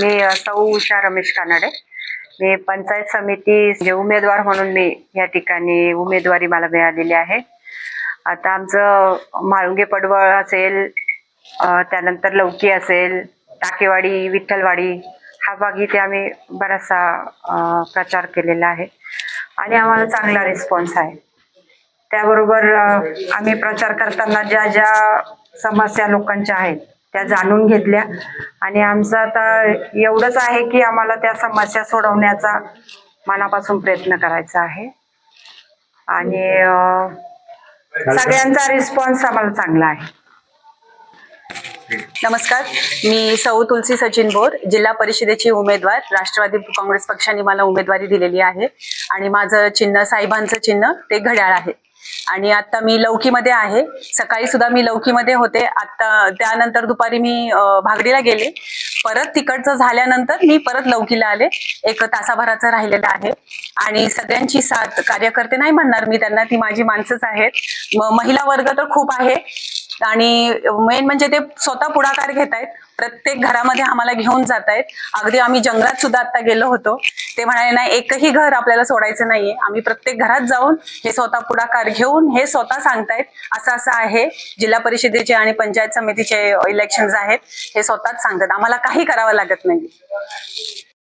मी सौ उषा रमेश कानडे. मी पंचायत समिती जे उमेदवार म्हणून मी या ठिकाणी उमेदवारी मला मिळालेली आहे. आता आमचं म्हाळुंगे पडवळ असेल त्यानंतर लौकी असेल टाकेवाडी विठ्ठलवाडी हा भाग इथे आम्ही बराचसा प्रचार केलेला आहे. आणि आम्हाला चांगला रिस्पॉन्स आहे. त्याबरोबर आम्ही प्रचार करताना ज्या ज्या समस्या लोकांच्या आहेत त्या जाणून घेतल्या. आणि आमचं आता एवढंच आहे की आम्हाला त्या समस्या सोडवण्याचा मनापासून प्रयत्न करायचा आहे. आणि सगळ्यांचा रिस्पॉन्स आम्हाला चांगला आहे. नमस्कार. मी सौ तुलसी सचिन बोर जिल्हा परिषदेची उमेदवार राष्ट्रवादी काँग्रेस पक्षाने मला उमेदवारी दिलेली आहे आणि माझं चिन्ह साहेबांचं चिन्ह ते घड्याळ आहे. आणि आता मी लौकीमध्ये आहे. सकाळी सुद्धा मी लौकीमध्ये होते. आता त्यानंतर दुपारी मी भागडीला गेले. परत तिकडचं झाल्यानंतर मी परत लौकीला आले. एक तासाभराचं राहिलेलं आहे. आणि सगळ्यांची साथ कार्यकर्ते नाही म्हणणार मी त्यांना ती माझी माणसंच आहेत. महिला वर्ग तर खूप आहे. आणि मेन म्हणजे ते स्वतः पुढाकार घेत आहेत प्रत्येक घरामध्ये आम्हाला घेऊन जात आहेत अगदी आम्ही जंगलात सुद्धा आता गेलो होतो. ते म्हणाले नाही एकही घर आपल्याला सोडायचं नाहीये. आम्ही प्रत्येक घरात जाऊन हे स्वतः पुढाकार घेऊन हे स्वतः सांगतायत. असं असं आहे. जिल्हा परिषदेचे आणि पंचायत समितीचे इलेक्शन आहेत. हे स्वतःच सांगतात. आम्हाला काही करावं लागत नाही.